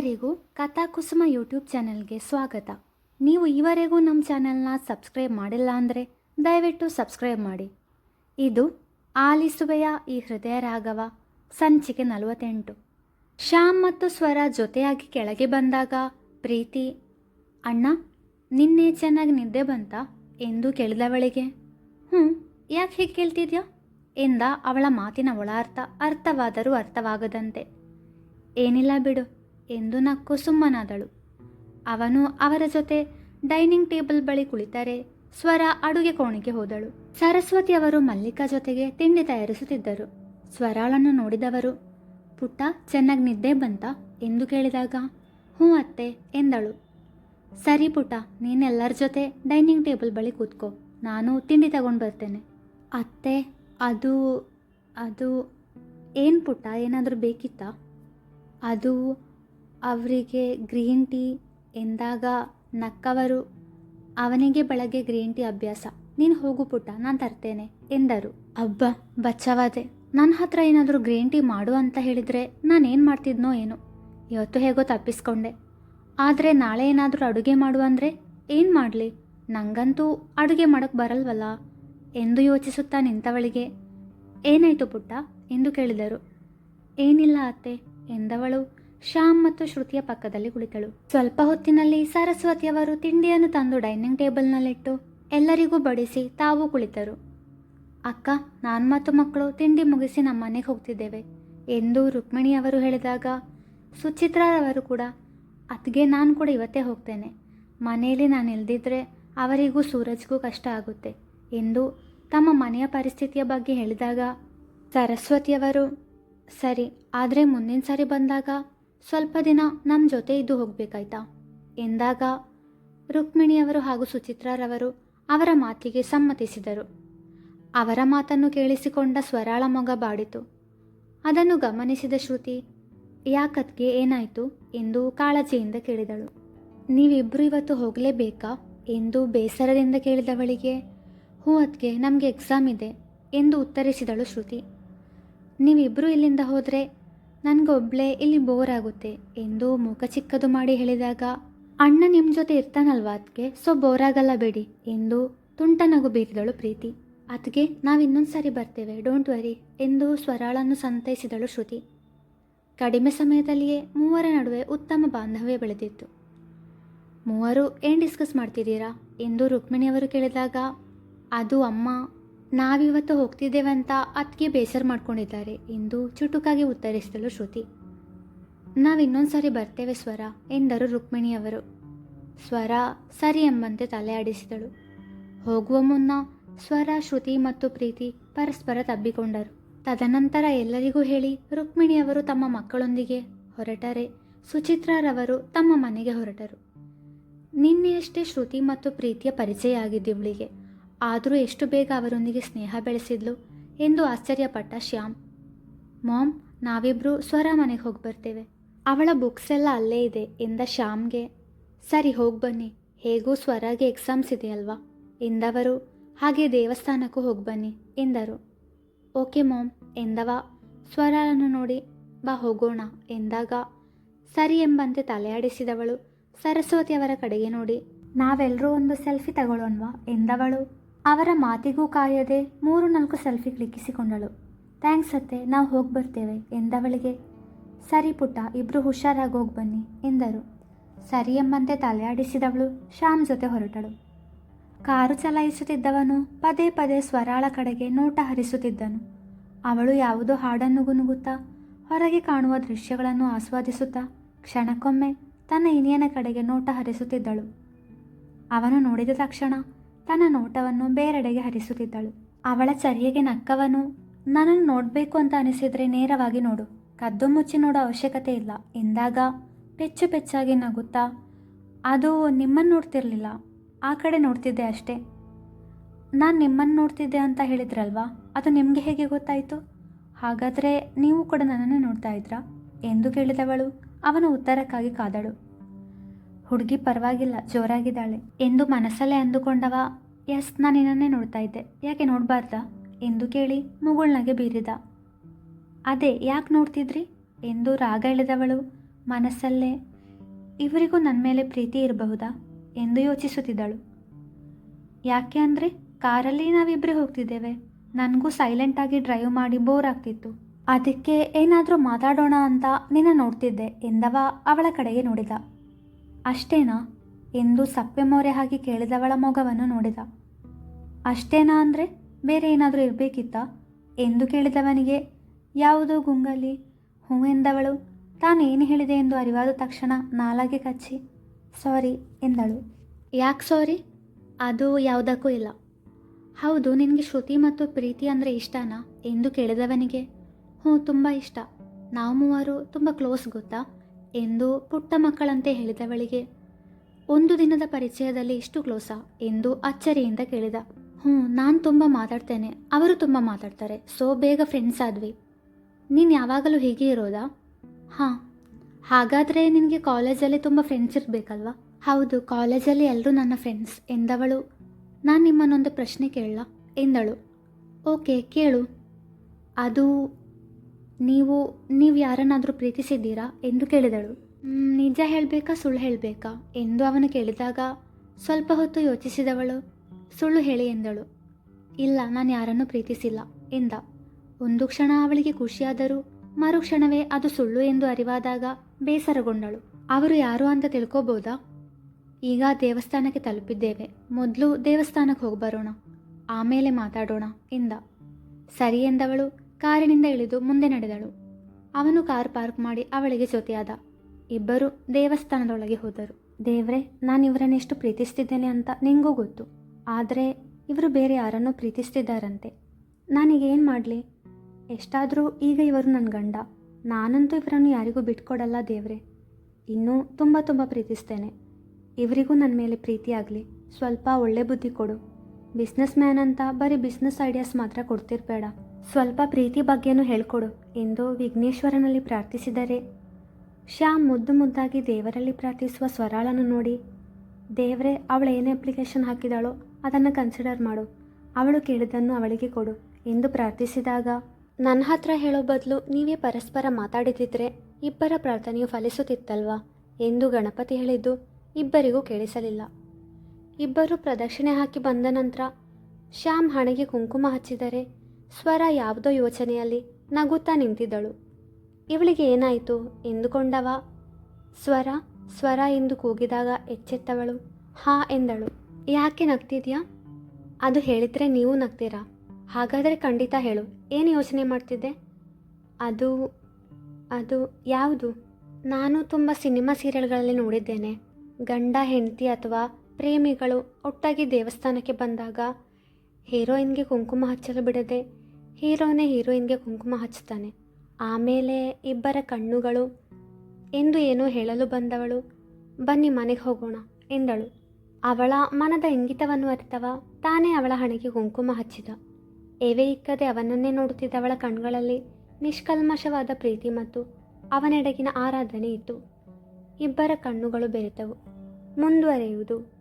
ಎಲ್ಲರಿಗೂ ಕಥಾಕುಸುಮ ಯೂಟ್ಯೂಬ್ ಚಾನಲ್ಗೆ ಸ್ವಾಗತ. ನೀವು ಈವರೆಗೂ ನಮ್ಮ ಚಾನಲ್ನ ಸಬ್ಸ್ಕ್ರೈಬ್ ಮಾಡಿಲ್ಲ ಅಂದರೆ ದಯವಿಟ್ಟು ಸಬ್ಸ್ಕ್ರೈಬ್ ಮಾಡಿ. ಇದು ಆಲಿಸುವೆಯ ಈ ಹೃದಯ ರಾಘವ, ಸಂಚಿಕೆ ನಲವತ್ತೆಂಟು. ಶ್ಯಾಮ್ ಮತ್ತು ಸ್ವರ ಜೊತೆಯಾಗಿ ಕೆಳಗೆ ಬಂದಾಗ, ಪ್ರೀತಿ, ಅಣ್ಣ, ನಿನ್ನೆ ಚೆನ್ನಾಗಿ ನಿದ್ದೆ ಬಂತ? ಎಂದು ಕೇಳಿದವಳಿಗೆ? ಹ್ಞೂ ಯಾಕೆ ಹೀಗೆ ಕೇಳ್ತಿದ್ಯಾ? ಎಂದ ಅವಳ ಮಾತಿನ ಒಳಾರ್ಥ ಅರ್ಥವಾದರೂ ಅರ್ಥವಾಗದಂತೆ. ಏನಿಲ್ಲ ಬಿಡು ಎಂದು ನಕ್ಕು ಸುಮ್ಮನಾದಳು. ಅವನು ಅವರ ಜೊತೆ ಡೈನಿಂಗ್ ಟೇಬಲ್ ಬಳಿ ಕುಳಿತರೆ ಸ್ವರ ಅಡುಗೆ ಕೋಣೆಗೆ ಹೋದಳು. ಸರಸ್ವತಿ ಅವರು ಮಲ್ಲಿಕಾ ಜೊತೆಗೆ ತಿಂಡಿ ತಯಾರಿಸುತ್ತಿದ್ದರು. ಸ್ವರಾಳನ್ನು ನೋಡಿದವರು, ಪುಟ್ಟ, ಚೆನ್ನಾಗಿ ನಿದ್ದೆ ಬಂತ? ಎಂದು ಕೇಳಿದಾಗ, ಹ್ಞೂ ಅತ್ತೆ, ಎಂದಳು. ಸರಿ ಪುಟ ನೀನೆಲ್ಲರ ಜೊತೆ ಡೈನಿಂಗ್ ಟೇಬಲ್ ಬಳಿ ಕೂತ್ಕೋ. ನಾನು ತಿಂಡಿ ತಗೊಂಡು ಬರ್ತೇನೆ. ಅತ್ತೆ, ಅದು ಅದು, ಏನು ಪುಟ್ಟ, ಏನಾದರೂ ಬೇಕಿತ್ತಾ? ಅದು ಅವರಿಗೆ ಗ್ರೀನ್ ಟೀ ಎಂದಾಗ ನಕ್ಕವರು, ಅವನಿಗೆ ಬೆಳಗ್ಗೆ ಗ್ರೀನ್ ಟೀ ಅಭ್ಯಾಸ. ನೀನು ಹೋಗು ಪುಟ್ಟ, ನಾನು ತರ್ತೇನೆ, ಎಂದರು. ಅಬ್ಬ, ಬಚ್ಚವಾದೆ. ನನ್ನ ಹತ್ರ ಏನಾದರೂ ಗ್ರೀನ್ ಟೀ ಮಾಡು ಅಂತ ಹೇಳಿದರೆ ನಾನೇನು ಮಾಡ್ತಿದ್ನೋ ಏನೋ. ಇವತ್ತು ಹೇಗೋ ತಪ್ಪಿಸ್ಕೊಂಡೆ. ಆದರೆ ನಾಳೆ ಏನಾದರೂ ಅಡುಗೆ ಮಾಡು ಅಂದರೆ ಏನು ಮಾಡಲಿ? ನಂಗಂತೂ ಅಡುಗೆ ಮಾಡೋಕ್ಕೆ ಬರಲ್ವಲ್ಲ? ಎಂದು ಯೋಚಿಸುತ್ತಾ ನಿಂತವಳಿಗೆ, ಏನಾಯಿತು ಪುಟ್ಟ? ಎಂದು ಕೇಳಿದರು. ಏನಿಲ್ಲ ಅತ್ತೆ, ಎಂದವಳು ಶ್ಯಾಮ್ ಮತ್ತು ಶ್ರುತಿಯ ಪಕ್ಕದಲ್ಲಿ ಕುಳಿತಳು. ಸ್ವಲ್ಪ ಹೊತ್ತಿನಲ್ಲಿ ಸರಸ್ವತಿಯವರು ತಿಂಡಿಯನ್ನು ತಂದು ಡೈನಿಂಗ್ ಟೇಬಲ್ನಲ್ಲಿಟ್ಟು ಎಲ್ಲರಿಗೂ ಬಡಿಸಿ ತಾವು ಕುಳಿತರು. ಅಕ್ಕ, ನಾನು ಮತ್ತು ಮಕ್ಕಳು ತಿಂಡಿ ಮುಗಿಸಿ ನಮ್ಮ ಮನೆಗೆ ಹೋಗ್ತಿದ್ದೇವೆ. ಎಂದು ರುಕ್ಮಿಣಿಯವರು ಹೇಳಿದಾಗ ಸುಚಿತ್ರಾರವರು ಕೂಡ ಅತ್ಗೆ ನಾನು ಕೂಡ ಇವತ್ತೇ ಹೋಗ್ತೇನೆ. ಮನೆಯಲ್ಲಿ ನಾನು ಇಲ್ದಿದ್ರೆ ಅವರಿಗೂ ಸೂರಜ್ಗೂ ಕಷ್ಟ ಆಗುತ್ತೆ ಎಂದು ತಮ್ಮ ಮನೆಯ ಪರಿಸ್ಥಿತಿಯ ಬಗ್ಗೆ ಹೇಳಿದಾಗ ಸರಸ್ವತಿಯವರು ಸರಿ, ಆದರೆ ಮುಂದಿನ ಸಾರಿ ಬಂದಾಗ ಸ್ವಲ್ಪ ದಿನ ನಮ್ಮ ಜೊತೆ ಇದ್ದು ಹೋಗಬೇಕಾಯ್ತಾ? ಎಂದಾಗ ರುಕ್ಮಿಣಿಯವರು ಹಾಗೂ ಸುಚಿತ್ರಾರವರು ಅವರ ಮಾತಿಗೆ ಸಮ್ಮತಿಸಿದರು. ಅವರ ಮಾತನ್ನು ಕೇಳಿಸಿಕೊಂಡ ಸ್ವರಾಳ ಮೊಗ ಬಾಡಿತು. ಅದನ್ನು ಗಮನಿಸಿದ ಶ್ರುತಿ ಯಾಕತ್ಗೆ ಏನಾಯಿತು? ಎಂದು ಕಾಳಜಿಯಿಂದ ಕೇಳಿದಳು. ನೀವಿಬ್ಬರು ಇವತ್ತು ಹೋಗಲೇಬೇಕಾ? ಎಂದು ಬೇಸರದಿಂದ ಕೇಳಿದವಳಿಗೆ ಹೂ ಅತ್ಗೆ ನಮಗೆ ಎಕ್ಸಾಮ್ ಇದೆ, ಎಂದು ಉತ್ತರಿಸಿದಳು ಶ್ರುತಿ. ನೀವಿಬ್ಬರು ಇಲ್ಲಿಂದ ಹೋದರೆ ನನಗೊಬ್ಳೆ ಇಲ್ಲಿ ಬೋರ್ ಆಗುತ್ತೆ ಎಂದು ಮುಖ ಚಿಕ್ಕದು ಮಾಡಿ ಹೇಳಿದಾಗ, ಅಣ್ಣ ನಿಮ್ಮ ಜೊತೆ ಇರ್ತಾನಲ್ವಾ ಅದಕ್ಕೆ ಸೊ ಬೋರ್ ಆಗಲ್ಲ ಬೇಡಿ, ಎಂದು ತುಂಟ ನಗು ಬೀರಿದಳು ಪ್ರೀತಿ. ಅದಕ್ಕೆ ನಾವು ಇನ್ನೊಂದು ಸಾರಿ ಬರ್ತೇವೆ, ಡೋಂಟ್ ವರಿ, ಎಂದು ಸ್ವರಾಳನ್ನು ಸಂತೈಸಿದಳು ಶ್ರುತಿ. ಕಡಿಮೆ ಸಮಯದಲ್ಲಿಯೇ ಮೂವರ ನಡುವೆ ಉತ್ತಮ ಬಾಂಧವ್ಯ ಬೆಳೆದಿತ್ತು. ಮೂವರು ಏನು ಡಿಸ್ಕಸ್ ಮಾಡ್ತಿದ್ದೀರಾ? ಎಂದು ರುಕ್ಮಿಣಿಯವರು ಕೇಳಿದಾಗ, ಅದು ಅಮ್ಮ ನಾವಿವತ್ತು ಹೋಗ್ತಿದ್ದೇವಂತ ಅದಕ್ಕೆ ಬೇಸರ ಮಾಡ್ಕೊಂಡಿದ್ದಾರೆ. ಎಂದು ಚುಟುಕಾಗಿ ಉತ್ತರಿಸಿದಳು ಶ್ರುತಿ. ನಾವು ಇನ್ನೊಂದು ಸಾರಿ ಬರ್ತೇವೆ ಸ್ವರ, ಎಂದರು ರುಕ್ಮಿಣಿಯವರು. ಸ್ವರ ಸರಿ ಎಂಬಂತೆ ತಲೆ ಆಡಿಸಿದಳು. ಹೋಗುವ ಮುನ್ನ ಸ್ವರ, ಶ್ರುತಿ ಮತ್ತು ಪ್ರೀತಿ ಪರಸ್ಪರ ತಬ್ಬಿಕೊಂಡರು. ತದನಂತರ ಎಲ್ಲರಿಗೂ ಹೇಳಿ ರುಕ್ಮಿಣಿಯವರು ತಮ್ಮ ಮಕ್ಕಳೊಂದಿಗೆ ಹೊರಟರೆ, ಸುಚಿತ್ರಾರವರು ತಮ್ಮ ಮನೆಗೆ ಹೊರಟರು. ನಿನ್ನೆಯಷ್ಟೇ ಶ್ರುತಿ ಮತ್ತು ಪ್ರೀತಿಯ ಪರಿಚಯ ಆಗಿದ್ದಿವಳಿಗೆ. ಆದರೂ ಎಷ್ಟು ಬೇಗ ಅವರೊಂದಿಗೆ ಸ್ನೇಹ ಬೆಳೆಸಿದ್ಲು ಎಂದು ಆಶ್ಚರ್ಯಪಟ್ಟ ಶ್ಯಾಮ್. ಮಾಮ್ ನಾವಿಬ್ಬರು ಸ್ವರ ಮನೆಗೆ ಹೋಗಿ ಬರ್ತೇವೆ. ಅವಳ ಬುಕ್ಸ್ ಎಲ್ಲ ಅಲ್ಲೇ ಇದೆ, ಎಂದ ಶ್ಯಾಮ್ಗೆ. ಸರಿ, ಹೋಗಿ ಬನ್ನಿ. ಹೇಗೂ ಸ್ವರಾಗೆ ಎಕ್ಸಾಮ್ಸ್ ಇದೆಯಲ್ವಾ ಎಂದವರು. ಹಾಗೆ ದೇವಸ್ಥಾನಕ್ಕೂ ಹೋಗಿ ಬನ್ನಿ, ಎಂದರು. Okay ma'am, ಎಂದವ. ಸ್ವರನ್ನು ನೋಡಿ ಬಾ, ಹೋಗೋಣ, ಎಂದಾಗ. ಸರಿ, ಎಂಬಂತೆ ತಲೆಯಾಡಿಸಿದವಳು ಸರಸ್ವತಿಯವರ ಕಡೆಗೆ ನೋಡಿ. ನಾವೆಲ್ಲರೂ ಒಂದು ಸೆಲ್ಫಿ ತಗೊಳ್ಳೋಣವಾ ಎಂದವಳು. ಅವರ ಮಾತಿಗೂ ಕಾಯದೆ ಮೂರು ನಾಲ್ಕು ಸೆಲ್ಫಿ ಕ್ಲಿಕ್ಕಿಸಿಕೊಂಡಳು. ಥ್ಯಾಂಕ್ಸ್ ಅತ್ತೆ, ನಾವು ಹೋಗಿ ಬರ್ತೇವೆ, ಎಂದವಳಿಗೆ. ಸರಿ ಪುಟ್ಟ ಇಬ್ಬರು ಹುಷಾರಾಗಿ ಹೋಗಿ ಬನ್ನಿ, ಎಂದರು. ಸರಿ ಎಂಬಂತೆ ತಲೆಯಾಡಿಸಿದವಳು ಶ್ಯಾಮ್ ಜೊತೆ ಹೊರಟಳು. ಕಾರು ಚಲಾಯಿಸುತ್ತಿದ್ದವನು ಪದೇ ಪದೇ ಸ್ವರಾಳ ಕಡೆಗೆ ನೋಟ ಹರಿಸುತ್ತಿದ್ದನು. ಅವಳು ಯಾವುದೋ ಹಾಡನ್ನು ಗುನುಗುತ್ತಾ, ಹೊರಗೆ ಕಾಣುವ ದೃಶ್ಯಗಳನ್ನು ಆಸ್ವಾದಿಸುತ್ತಾ, ಕ್ಷಣಕ್ಕೊಮ್ಮೆ ತನ್ನ ಇನಿಯನ ಕಡೆಗೆ ನೋಟ ಹರಿಸುತ್ತಿದ್ದಳು. ಅವನು ನೋಡಿದ ತಕ್ಷಣ ತನ್ನ ನೋಟವನ್ನು ಬೇರೆಡೆಗೆ ಹರಿಸುತ್ತಿದ್ದಳು. ಅವಳ ಚರ್ಯೆಗೆ ನಕ್ಕವನು, ನನ್ನನ್ನು ನೋಡಬೇಕು ಅಂತ ಅನಿಸಿದರೆ ನೇರವಾಗಿ ನೋಡು. ಕದ್ದು ಮುಚ್ಚಿ ನೋಡೋ ಅವಶ್ಯಕತೆ ಇಲ್ಲ. ಎಂದಾಗ ಪೆಚ್ಚು ಪೆಚ್ಚಾಗಿ ನಗುತ್ತಾ, ಅದು ನಿಮ್ಮನ್ನು ನೋಡ್ತಿರ್ಲಿಲ್ಲ. ಆ ಕಡೆ ನೋಡ್ತಿದ್ದೆ ಅಷ್ಟೇ. ನಾನು ನಿಮ್ಮನ್ನು ನೋಡ್ತಿದ್ದೆ ಅಂತ ಹೇಳಿದ್ರಲ್ವಾ? ಅದು ನಿಮಗೆ ಹೇಗೆ ಗೊತ್ತಾಯಿತು? ಹಾಗಾದರೆ ನೀವು ಕೂಡ ನನ್ನನ್ನು ನೋಡ್ತಾ ಇದ್ರಾ? ಎಂದು ಕೇಳಿದವಳು. ಅವನ ಉತ್ತರಕ್ಕಾಗಿ ಕಾದಳು. ಹುಡುಗಿ ಪರವಾಗಿಲ್ಲ, ಜೋರಾಗಿದ್ದಾಳೆ. ಎಂದು ಮನಸ್ಸಲ್ಲೇ ಅಂದುಕೊಂಡವ ಎಸ್ ನಾನು ನಿನ್ನನ್ನೇ ನೋಡ್ತಾ ಇದ್ದೆ. ಯಾಕೆ ನೋಡಬಾರ್ದಾ? ಎಂದು ಕೇಳಿ ಮುಗುಳ್ನಗೆ ಬೀರಿದ. ಅದೇ, ಯಾಕೆ ನೋಡ್ತಿದ್ರಿ? ಎಂದು ರಾಗ ಎಳೆದವಳು. ಮನಸ್ಸಲ್ಲೇ, ಇವರಿಗೂ ನನ್ನ ಮೇಲೆ ಪ್ರೀತಿ ಇರಬಹುದಾ? ಎಂದು ಯೋಚಿಸುತ್ತಿದ್ದಳು. ಯಾಕೆ ಅಂದರೆ, ಕಾರಲ್ಲಿ ನಾವಿಬ್ಬರೇ ಹೋಗ್ತಿದ್ದೇವೆ. ನನಗೂ ಸೈಲೆಂಟಾಗಿ ಡ್ರೈವ್ ಮಾಡಿ ಬೋರ್ ಆಗ್ತಿತ್ತು. ಅದಕ್ಕೆ ಏನಾದರೂ ಮಾತಾಡೋಣ ಅಂತ ನಿನ್ನ ನೋಡ್ತಿದ್ದೆ, ಎಂದವ ಅವಳ ಕಡೆಗೆ ನೋಡಿದ. ಅಷ್ಟೇನಾ? ಎಂದು ಸಪ್ಪೆ ಮೋರೆ ಹಾಕಿ ಕೇಳಿದವಳ ಮೊಗವನ್ನು ನೋಡಿದ. ಅಷ್ಟೇನಾ ಅಂದರೆ ಬೇರೆ ಏನಾದರೂ ಇರಬೇಕಿತ್ತಾ? ಎಂದು ಕೇಳಿದವನಿಗೆ, ಯಾವುದು ಗುಂಗಲಿ? ಹ್ಞೂ ಎಂದವಳು. ತಾನೇನು ಹೇಳಿದೆ ಎಂದು ಅರಿವಾದ ತಕ್ಷಣ ನಾಲಾಗೆ ಕಚ್ಚಿ, ಸಾರಿ ಎಂದಳು. ಯಾಕೆ ಸಾರಿ? ಅದು ಯಾವುದಕ್ಕೂ ಇಲ್ಲ. ಹೌದು, ನಿನಗೆ ಶ್ರುತಿ ಮತ್ತು ಪ್ರೀತಿ ಅಂದರೆ ಇಷ್ಟನಾ? ಎಂದು ಕೇಳಿದವನಿಗೆ, ಹ್ಞೂ, ತುಂಬ ಇಷ್ಟ. ನಾವು ಮೂವರು ತುಂಬ ಕ್ಲೋಸ್ ಗೊತ್ತಾ? ಎಂದು ಪುಟ್ಟ ಮಕ್ಕಳಂತೆ ಹೇಳಿದವಳಿಗೆ. ಒಂದು ದಿನದ ಪರಿಚಯದಲ್ಲಿ ಇಷ್ಟು ಕ್ಲೋಸಾ ಎಂದು ಅಚ್ಚರಿಯಿಂದ ಕೇಳಿದ. ಹ್ಞೂ, ನಾನು ತುಂಬ ಮಾತಾಡ್ತೇನೆ. ಅವರು ತುಂಬ ಮಾತಾಡ್ತಾರೆ. ಸೊ, ಬೇಗ ಫ್ರೆಂಡ್ಸ್ ಆದ್ವಿ. ನೀನು ಯಾವಾಗಲೂ ಹೀಗೆ ಇರೋದಾ? ಹಾಂ. ಹಾಗಾದರೆ ನಿನಗೆ ಕಾಲೇಜಲ್ಲಿ ತುಂಬ ಫ್ರೆಂಡ್ಸ್ ಇರಬೇಕಲ್ವಾ? ಹೌದು, ಕಾಲೇಜಲ್ಲಿ ಎಲ್ಲರೂ ನನ್ನ ಫ್ರೆಂಡ್ಸ್ ಎಂದವಳು. ನಾನು ನಿಮ್ಮನ್ನೊಂದು ಪ್ರಶ್ನೆ ಕೇಳಲ್ಲ ಎಂದಳು. ಓಕೆ, ಕೇಳು. ಅದು ನೀವು ನೀವು ಯಾರನ್ನಾದರೂ ಪ್ರೀತಿಸಿದ್ದೀರಾ ಎಂದು ಕೇಳಿದಳು. ನಿಜ ಹೇಳಬೇಕಾ, ಸುಳ್ಳು ಹೇಳಬೇಕಾ? ಎಂದು ಅವನು ಕೇಳಿದಾಗ ಸ್ವಲ್ಪ ಹೊತ್ತು ಯೋಚಿಸಿದವಳು. ಸುಳ್ಳು ಹೇಳಿ ಎಂದಳು. ಇಲ್ಲ, ನಾನು ಯಾರನ್ನೂ ಪ್ರೀತಿಸಿಲ್ಲ, ಎಂದ. ಒಂದು ಕ್ಷಣ ಅವಳಿಗೆ ಖುಷಿಯಾದರೂ ಮರುಕ್ಷಣವೇ ಅದು ಸುಳ್ಳು ಎಂದು ಅರಿವಾದಾಗ ಬೇಸರಗೊಂಡಳು. ಅವರು ಯಾರು ಅಂತ ತಿಳ್ಕೋಬೋದಾ? ಈಗ ದೇವಸ್ಥಾನಕ್ಕೆ ತಲುಪಿದ್ದೇವೆ. ಮೊದಲು ದೇವಸ್ಥಾನಕ್ಕೆ ಹೋಗಿ ಬರೋಣ ಆಮೇಲೆ ಮಾತಾಡೋಣ, ಎಂದ. ಸರಿ, ಎಂದವಳು. ಕಾರಿನಿಂದ ಇಳಿದು ಮುಂದೆ ನಡೆದಳು. ಅವನು ಕಾರ್ ಪಾರ್ಕ್ ಮಾಡಿ ಅವಳಿಗೆ ಜೊತೆಯಾದ ಇಬ್ಬರು ದೇವಸ್ಥಾನದೊಳಗೆ ಹೋದರು. ದೇವ್ರೆ, ನಾನು ಇವರನ್ನೆಷ್ಟು ಪ್ರೀತಿಸ್ತಿದ್ದೇನೆ ಅಂತ ನಿಂಗೂ ಗೊತ್ತು. ಆದರೆ ಇವರು ಬೇರೆ ಯಾರನ್ನೂ ಪ್ರೀತಿಸ್ತಿದ್ದಾರಂತೆ. ನಾನೀಗ ಏನು ಮಾಡಲಿ? ಎಷ್ಟಾದರೂ ಈಗ ಇವರು ನನ್ನ ಗಂಡ. ನಾನಂತೂ ಇವರನ್ನು ಯಾರಿಗೂ ಬಿಟ್ಕೊಡಲ್ಲ ದೇವ್ರೆ. ಇನ್ನೂ ತುಂಬ ತುಂಬ ಪ್ರೀತಿಸ್ತೇನೆ. ಇವರಿಗೂ ನನ್ನ ಮೇಲೆ ಪ್ರೀತಿ ಆಗಲಿ. ಸ್ವಲ್ಪ ಒಳ್ಳೆ ಬುದ್ಧಿ ಕೊಡು. ಬಿಸ್ನೆಸ್ ಮ್ಯಾನ್ ಅಂತ ಬರೀ ಬಿಸ್ನೆಸ್ ಐಡಿಯಾಸ್ ಮಾತ್ರ ಕೊಡ್ತಿರ್ಬೇಡ. ಸ್ವಲ್ಪ ಪ್ರೀತಿ ಬಗ್ಗೆನೂ ಹೇಳ್ಕೊಡು. ಎಂದು ವಿಘ್ನೇಶ್ವರನಲ್ಲಿ ಪ್ರಾರ್ಥಿಸಿದರೆ, ಶ್ಯಾಮ್ ಮುದ್ದು ಮುದ್ದಾಗಿ ದೇವರಲ್ಲಿ ಪ್ರಾರ್ಥಿಸುವ ಸ್ವರಾಳನ್ನು ನೋಡಿ. ದೇವರೇ, ಅವಳು ಏನೇ ಅಪ್ಲಿಕೇಶನ್ ಹಾಕಿದಾಳೋ ಅದನ್ನು ಕನ್ಸಿಡರ್ ಮಾಡು. ಅವಳು ಕೇಳಿದ್ದನ್ನು ಅವಳಿಗೆ ಕೊಡು. ಎಂದು ಪ್ರಾರ್ಥಿಸಿದಾಗ, ನನ್ನ ಹತ್ರ ಹೇಳೋ ಬದಲು ನೀವೇ ಪರಸ್ಪರ ಮಾತಾಡಿದಿದ್ರೆ ಇಬ್ಬರ ಪ್ರಾರ್ಥನೆಯು ಫಲಿಸುತ್ತಿತ್ತಲ್ವಾ? ಎಂದು ಗಣಪತಿ ಹೇಳಿದ್ದು, ಇಬ್ಬರಿಗೂ ಕೇಳಿಸಲಿಲ್ಲ. ಇಬ್ಬರು ಪ್ರದಕ್ಷಿಣೆ ಹಾಕಿ ಬಂದ ನಂತರ, ಶ್ಯಾಮ್ ಹಣೆಗೆ ಕುಂಕುಮ ಹಚ್ಚಿದರೆ ಸ್ವರ ಯಾವುದೋ ಯೋಚನೆಯಲ್ಲಿ ನಗುತ್ತಾ ನಿಂತಿದ್ದಳು. ಇವಳಿಗೆ ಏನಾಯಿತು? ಎಂದುಕೊಂಡವ? ಸ್ವರ ಸ್ವರ ಎಂದು ಕೂಗಿದಾಗ ಎಚ್ಚೆತ್ತವಳು. ಹಾ, ಎಂದಳು. ಯಾಕೆ ನಗ್ತಿದ್ಯಾ? ಅದು ಹೇಳಿದರೆ ನೀವು ನಗ್ತೀರಾ? ಹಾಗಾದರೆ ಖಂಡಿತ ಹೇಳು. ಏನು ಯೋಚನೆ ಮಾಡ್ತಿದ್ದೆ? ಅದು ಅದು ಯಾವುದು? ನಾನು ತುಂಬ ಸಿನಿಮಾ ಸೀರಿಯಲ್ಗಳಲ್ಲಿ ನೋಡಿದ್ದೇನೆ. ಗಂಡ, ಹೆಂಡತಿ ಅಥವಾ ಪ್ರೇಮಿಗಳು ಒಟ್ಟಾಗಿ ದೇವಸ್ಥಾನಕ್ಕೆ ಬಂದಾಗ ಹೀರೋಯಿನ್ಗೆ ಕುಂಕುಮ ಹಚ್ಚಲು ಬಿಡದೆ ಹೀರೋನೇ ಹೀರೋಯಿನ್ಗೆ ಕುಂಕುಮ ಹಚ್ತಾನೆ ಆಮೇಲೆ ಇಬ್ಬರ ಕಣ್ಣುಗಳು, ಎಂದು ಏನೋ ಹೇಳಲು ಬಂದವಳು. ಬನ್ನಿ ಮನೆಗೆ ಹೋಗೋಣ, ಎಂದಳು. ಅವಳ ಮನದ ಇಂಗಿತವನ್ನು ಅರಿತವ ತಾನೇ ಅವಳ ಹಣೆಗೆ ಕುಂಕುಮ ಹಚ್ಚಿದ. ಏವೇ ಇಕ್ಕದೆ ಅವನನ್ನೇ ನೋಡುತ್ತಿದ್ದವಳ ಕಣ್ಗಳಲ್ಲಿ ನಿಷ್ಕಲ್ಮಶವಾದ ಪ್ರೀತಿ ಮತ್ತು ಅವನೆಡೆಗಿನ ಆರಾಧನೆ ಇತ್ತು. ಇಬ್ಬರ ಕಣ್ಣುಗಳು ಬೆರೆತವು. ಮುಂದುವರೆಯುವುದು